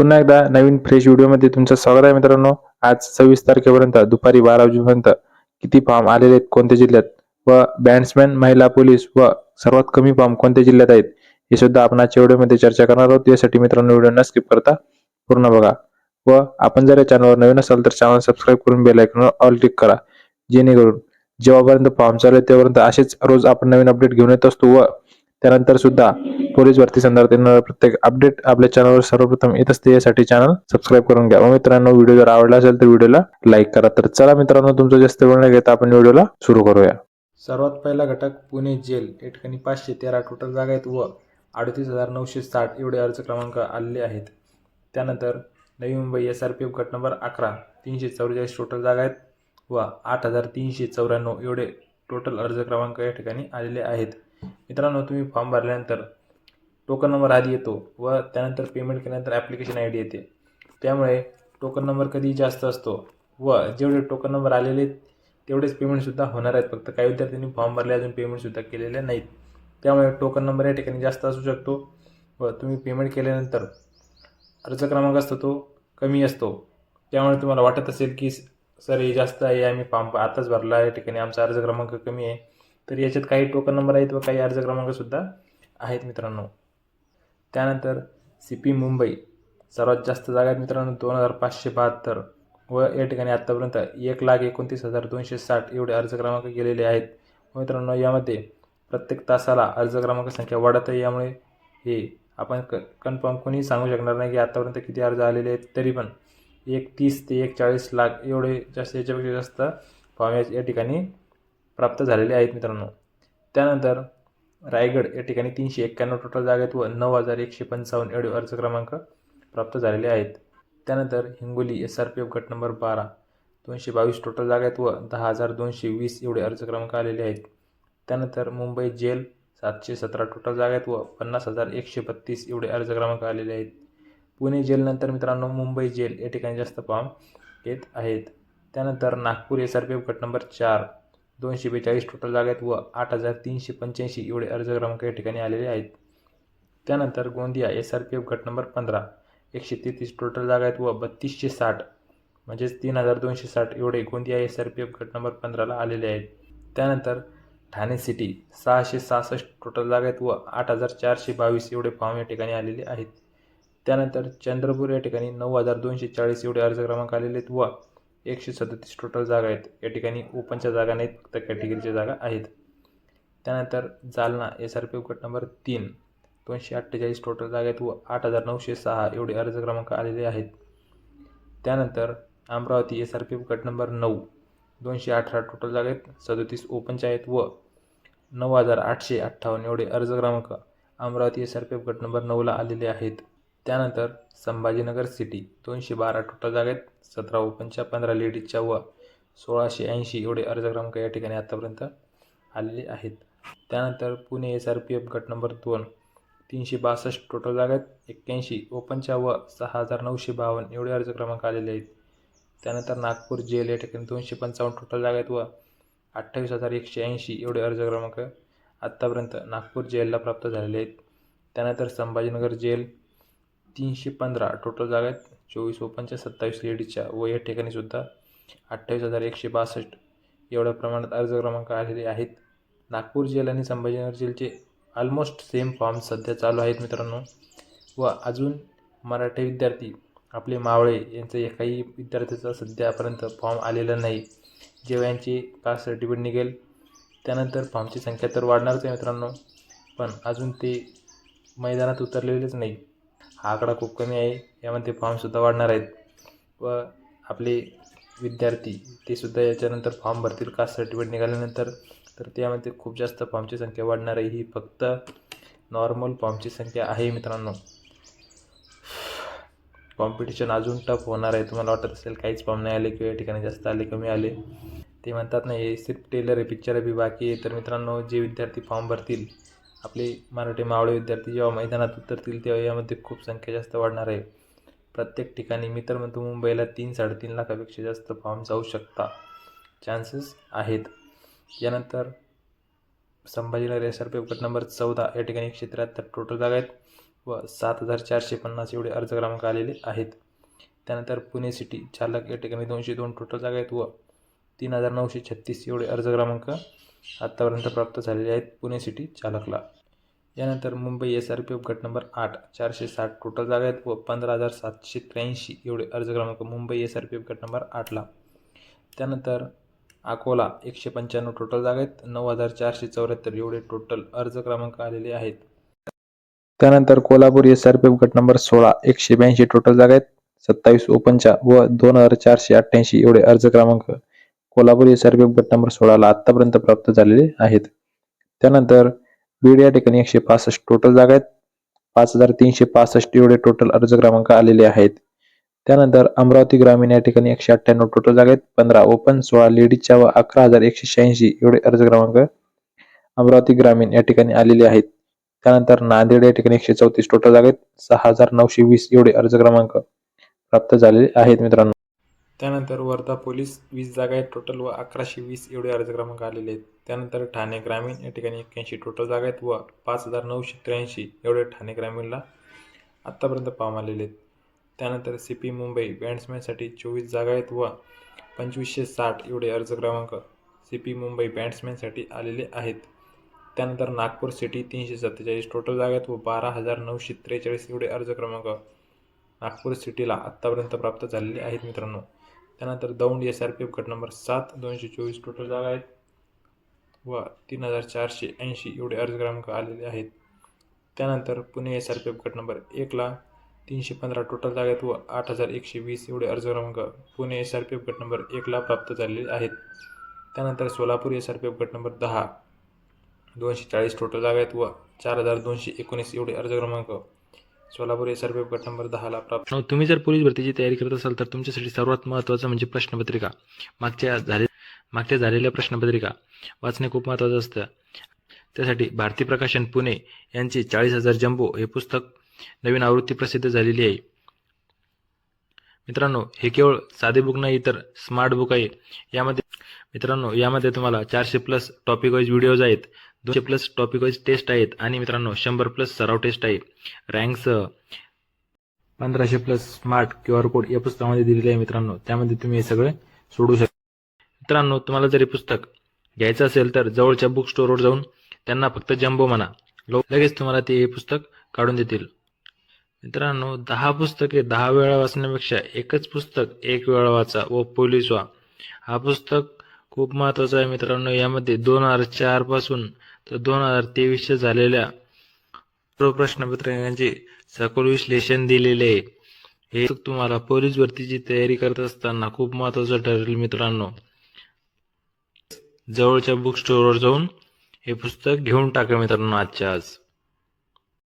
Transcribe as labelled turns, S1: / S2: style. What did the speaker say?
S1: पुन्हा एकदा नवीन फ्रेश व्हिडिओमध्ये तुमचं स्वागत आहे मित्रांनो. आज सव्वीस तारखेपर्यंत दुपारी बारा वाजेपर्यंत किती फॉर्म आलेले आहेत कोणत्या जिल्ह्यात? व बॅट्समॅन महिला पोलीस व सर्वात कमी फॉर्म कोणत्या जिल्ह्यात आहेत? हे सुद्धा आपण आजच्या व्हिडिओमध्ये चर्चा करणार आहोत. यासाठी मित्रांनो व्हिडिओ न स्किप करता पूर्ण बघा. व आपण जर या चॅनलवर नवीन असाल तर चॅनल सबस्क्राईब करून बेल आयकॉनवर ऑल क्लिक करा. जेणेकरून जेव्हापर्यंत फॉर्म चालू आहे तेव्हापर्यंत असेच रोज आपण नवीन अपडेट घेऊन येत असतो व त्यानंतर सुद्धा पोलीस भरती संदर्भात येणारा प्रत्येक अपडेट आपल्या चॅनलवर सर्वप्रथम येत असते यासाठी चॅनल सबस्क्राईब करून घ्या. व मित्रांनो व्हिडिओ जर आवडला असेल तर व्हिडिओला लाईक करा. तर चला मित्रांनो तुमचा जास्त वेळ न घेता आपण व्हिडिओला सुरू करूया. सर्वात पहिला घटक पुणे जेल. या ठिकाणी पाचशे तेरा टोटल जागा आहेत व अडतीस हजार नऊशे साठ एवढे अर्ज क्रमांक आलेले आहेत. त्यानंतर Navi Mumbai S R P F गट नंबर अकरा तीनशे चौवेचाळीस टोटल जागा आहेत व आठ हजार तीनशे चौऱ्याण्णव एवढे टोटल अर्ज क्रमांक या ठिकाणी आलेले आहेत. मित्रांनो तुम्ही फॉर्म भरल्यानंतर टोकन नंबर आधी येतो व त्यानंतर पेमेंट केल्यानंतर ॲप्लिकेशन आय डी येते. त्यामुळे टोकन नंबर कधी जास्त असतो व जेवढे टोकन नंबर आलेले आहेत तेवढेच पेमेंटसुद्धा होणार आहेत. फक्त काही विद्यार्थ्यांनी फॉर्म भरले अजून पेमेंटसुद्धा केलेले नाहीत. त्यामुळे टोकन नंबर या ठिकाणी जास्त असू शकतो व तुम्ही पेमेंट केल्यानंतर अर्ज क्रमांक असतो तो कमी असतो. त्यामुळे तुम्हाला वाटत असेल की सर हे जास्त आहे आम्ही फॉर्म आताच भरला या ठिकाणी आमचा अर्ज क्रमांक कमी आहे. तर याच्यात काही टोकन नंबर आहेत व काही अर्ज क्रमांकसुद्धा आहेत मित्रांनो. त्यानंतर सी पी मुंबई सर्वात जास्त जागा आहेत मित्रांनो दोन हजार पाचशे बहात्तर व या ठिकाणी आत्तापर्यंत एक लाख एकोणतीस हजार दोनशे साठ एवढे अर्ज क्रमांक गेलेले आहेत. व मित्रांनो यामध्ये प्रत्येक तासाला अर्ज क्रमांक संख्या वाढत आहे. यामुळे हे आपण क कन्फर्म कोणी सांगू शकणार नाही की आत्तापर्यंत किती अर्ज आलेले आहेत. तरी पण एक तीस ते एक चाळीस लाख एवढे जास्त याच्यापेक्षा जास्त फॉर्म या ठिकाणी प्राप्त झालेले आहेत मित्रांनो. त्यानंतर रायगड या ठिकाणी तीनशे एक्क्याण्णव टोटल जागा आहेत व नऊ हजार एकशे पंचावन्न एवढे अर्ज क्रमांक प्राप्त झालेले आहेत. त्यानंतर Hingoli S R P F गट नंबर बारा दोनशे बावीस टोटल जागा आहेत व दहा हजार दोनशे वीस एवढे अर्ज क्रमांक आलेले आहेत. त्यानंतर मुंबई जेल सातशे सतरा टोटल जागा आहेत व पन्नास हजार एकशे बत्तीस एवढे अर्ज क्रमांक आलेले आहेत. पुणे जेलनंतर मित्रांनो मुंबई जेल या ठिकाणी जास्त फॉर्म येत आहेत. त्यानंतर Nagpur S R P F गट नंबर चार दोनशे बेचाळीस टोटल जागा आहेत व आठ हजार तीनशे पंच्याऐंशी एवढे अर्ज क्रमांक या ठिकाणी आलेले आहेत. त्यानंतर Gondia S R P F गट नंबर पंधरा एकशे तेहतीस टोटल जागा आहेत व बत्तीसशे साठ म्हणजेच तीन हजार दोनशे साठ एवढे Gondia S R P F गट नंबर पंधराला आलेले आहेत. त्यानंतर ठाणे सिटी सहाशे सहासष्ट टोटल जागा आहेत व आठ हजार चारशे बावीस एवढे फॉर्म या ठिकाणी आलेले आहेत. त्यानंतर चंद्रपूर या ठिकाणी नऊ हजार दोनशे चाळीस एवढे अर्ज क्रमांक आलेले आहेत व एकशे सदतीस टोटल जागा आहेत. या ठिकाणी ओपनच्या जागा नाहीत फक्त कॅटेगरीच्या जागा आहेत. त्यानंतर Jalna S R P F गट नंबर तीन. दोनशे अठ्ठेचाळीस टोटल जागा आहेत व आठ हजार नऊशे सहा एवढे अर्ज क्रमांक आलेले आहेत. त्यानंतर Amravati S R P F गट नंबर नऊ. दोनशे अठरा टोटल जागा आहेत सदतीस ओपनच्या आहेत व नऊ हजार आठशे अठ्ठावन्न एवढे अर्ज क्रमांक Amravati S R P F गट नंबर नऊला आलेले आहेत. त्यानंतर संभाजीनगर सिटी दोनशे बारा टोटल जागेत आहेत सतरा ओपनच्या पंधरा लेडीजच्या व सोळाशे ऐंशी एवढे अर्ज क्रमांक या ठिकाणी आतापर्यंत आलेले आहेत. त्यानंतर Pune S R P F गट नंबर दोन तीनशे बासष्ट टोटल जागेत आहेत एक्क्याऐंशी ओपनच्या व सहा हजार नऊशे बावन्न एवढे अर्ज क्रमांक आलेले आहेत. त्यानंतर नागपूर जेल या ठिकाणी दोनशे पंचावन्न टोटल जागेत आहेत व अठ्ठावीस हजार एकशे ऐंशी एवढे अर्ज क्रमांक आत्तापर्यंत नागपूर जेलला प्राप्त झालेले आहेत. त्यानंतर संभाजीनगर जेल तीनशे पंधरा. टोटल जागा आहेत चोवीस ओपनच्या सत्तावीस लेडीजच्या. व या ठिकाणी सुद्धा अठ्ठावीस हजार एकशे बासष्ट एवढ्या प्रमाणात अर्ज क्रमांक आलेले आहेत. नागपूर जेल आणि संभाजीनगर जेलचे ऑलमोस्ट सेम फॉर्म सध्या चालू आहेत मित्रांनो. व अजून मराठी विद्यार्थी आपले मावळे यांचं एकाही विद्यार्थ्याचा सध्यापर्यंत फॉर्म आलेला नाही. जेव्हा यांची कास्ट सर्टिफिकेट निघेल त्यानंतर फॉर्मची संख्या तर वाढणारच आहे मित्रांनो. पण अजून ते मैदानात उतरलेलेच नाही. हा आकडा खूप कमी आहे. यामध्ये फॉर्मसुद्धा वाढणार आहेत. व आपले विद्यार्थी ते सुद्धा याच्यानंतर फॉर्म भरतील. कास्ट सर्टिफिकेट निघाल्यानंतर. तर त्यामध्ये खूप जास्त फॉर्मची संख्या वाढणार आहे. ही फक्त नॉर्मल फॉर्मची संख्या आहे मित्रांनो. कॉम्पिटिशन अजून टफ होणार आहे. तुम्हाला वाटत असेल काहीच फॉर्म नाही आले किंवा या ठिकाणी जास्त आले कमी आले. ते म्हणतात ना हे सिर्फ टेलर आहे पिक्चर आहे बी बाकी आहे. तर मित्रांनो जे विद्यार्थी फॉर्म भरतील आपले मराठी मावळे विद्यार्थी जेव्हा मैदानात उतरतील तेव्हा यामध्ये खूप संख्या जास्त वाढणार आहे. प्रत्येक ठिकाणी मी तर म्हणतो मुंबईला तीन साडेतीन लाखापेक्षा जास्त फॉर्म जाऊ शकता. चान्सेस आहेत. यानंतर Sambhajinagar S R P F गट नंबर चौदा या ठिकाणी एकशे त्र्याहत्तर टोटल जागा आहेत व सात हजार चारशे पन्नास एवढे अर्ज क्रमांक आलेले आहेत. त्यानंतर पुणे सिटी चालक या ठिकाणी दोनशे दोन टोटल जागा आहेत व तीन हजार नऊशे छत्तीस एवढे अर्ज क्रमांक आत्तापर्यंत प्राप्त झालेले आहेत पुणे सिटी चालकला. यानंतर Mumbai S R P F गट नंबर आठ चारशे साठ टोटल जागा आहेत व पंधरा हजार सातशे त्र्याऐंशी एवढे अर्ज क्रमांक Mumbai S R P F गट नंबर आठला. त्यानंतर अकोला एकशे पंच्याण्णव टोटल जागा आहेत नऊ हजार चारशे चौऱ्याहत्तर एवढे टोटल अर्ज क्रमांक आलेले आहेत. त्यानंतर Kolhapur S R P F गट नंबर सोळा एकशे ब्याऐंशी टोटल जागा आहेत सत्तावीस ओपनच्या व दोन हजार चारशे अठ्ठ्याऐंशी एवढे अर्ज क्रमांक कोल्हापूर एसआरपी गट नंबर सोळाला आतापर्यंत प्राप्त झालेले आहेत. त्यानंतर बीड या ठिकाणी एकशे पासष्ट टोटल जागा आहेत. पाच हजार तीनशे पासष्ट एवढे टोटल अर्ज क्रमांक आलेले आहेत. त्यानंतर अमरावती ग्रामीण या ठिकाणी एकशे अठ्ठ्याण्णव टोटल जागा आहेत. पंधरा ओपन सोळा लेडीजच्या व अकरा हजार एकशे शहाऐंशी एवढे अर्ज क्रमांक अमरावती ग्रामीण या ठिकाणी आलेले आहेत. त्यानंतर नांदेड या ठिकाणी एकशे चौतीस टोटल जागा आहेत. सहा हजार नऊशे वीस एवढे अर्ज क्रमांक प्राप्त झालेले आहेत मित्रांनो. त्यानंतर वर्धा पोलीस वीस जागा आहेत टोटल व अकराशे वीस एवढे अर्ज क्रमांक आलेले आहेत. त्यानंतर ठाणे ग्रामीण या ठिकाणी एक्क्याऐंशी टोटल जागा आहेत व पाच हजार नऊशे त्र्याऐंशी एवढे ठाणे ग्रामीणला आत्तापर्यंत पाम आलेले आहेत. त्यानंतर सी पी मुंबई बॅट्समॅनसाठी चोवीस जागा आहेत व पंचवीसशे साठ एवढे अर्ज क्रमांक सी पी मुंबई बॅट्समॅनसाठी आलेले आहेत. त्यानंतर नागपूर सिटी तीनशे सत्तेचाळीस टोटल जागा आहेत व बारा हजार नऊशे त्रेचाळीस एवढे अर्ज क्रमांक नागपूर सिटीला आत्तापर्यंत प्राप्त झालेले आहेत मित्रांनो. त्यानंतर Daund S R P F गट नंबर सात दोनशे चोवीस टोटल जागा आहेत. व तीन हजार चारशे ऐंशी एवढे अर्ज क्रमांक आलेले आहेत. त्यानंतर Pune S R P F गट नंबर एकला तीनशे पंधरा टोटल जागा आहेत व आठ हजार एकशे वीस एवढे अर्ज क्रमांक Pune S R P F गट नंबर एकला प्राप्त झालेले आहेत. त्यानंतर Solapur S R P F गट नंबर दहा दोनशे चाळीस टोटल जागा आहेत व चार हजार दोनशे एकोणीस एवढे अर्ज क्रमांक सोलापूर एस आर पी गट नंबर दहाला प्राप्त
S2: तुम्ही जर पोलीस भरतीची तयारी करत असाल तर तुमच्यासाठी सर्वात महत्त्वाचं म्हणजे प्रश्नपत्रिका. मागच्या झाले मागच्या झालेल्या प्रश्नपत्रिका. वाचणे खूप महत्त्वाचं असतं. त्यासाठी भारती प्रकाशन पुणे यांचे चाळीस हजार जम्बो हे पुस्तक नवीन आवृत्ती प्रसिद्ध झालेली आहे. मित्रांनो हे केवळ साधे बुक नाही तर स्मार्ट बुक आहे. यामध्ये मित्रांनो यामध्ये तुम्हाला चारशे प्लस टॉपिक वाईज व्हिडिओज आहेत. दोनशे प्लस टॉपिक वाईज टेस्ट आहेत. आणि मित्रांनो शंभर प्लस सराव टेस्ट आहे रँकसह पंधराशे plus smart Q R code या पुस्तकामध्ये दिलेले आहे मित्रांनो. त्यामध्ये तुम्ही हे सगळे सोडू शकता मित्रांनो तुम्हाला जर हे पुस्तक घ्यायचं असेल तर जवळच्या बुक स्टोअरवर जाऊन त्यांना फक्त जम्बो म्हणा. लगेच तुम्हाला ते हे पुस्तक काढून देतील. मित्रांनो दहा पुस्तके दहा वेळा वाचण्यापेक्षा एकच पुस्तक एक वेळा वाचा व पोलीस व्हा. हा पुस्तक खूप महत्त्वाचा आहे मित्रांनो. यामध्ये दोन हजार चारपासून तर दोन हजार तेवीसच्या झालेल्या सर्व प्रश्नपत्रिकांचे सखोल विश्लेषण दिलेले आहे. हे तुम्हाला पोलीस भरतीची तयारी करत असताना खूप महत्वाचं ठरेल मित्रांनो. जवळच्या बुक स्टोअरवर जाऊन हे पुस्तक घेऊन टाका मित्रांनो आजच्या आज.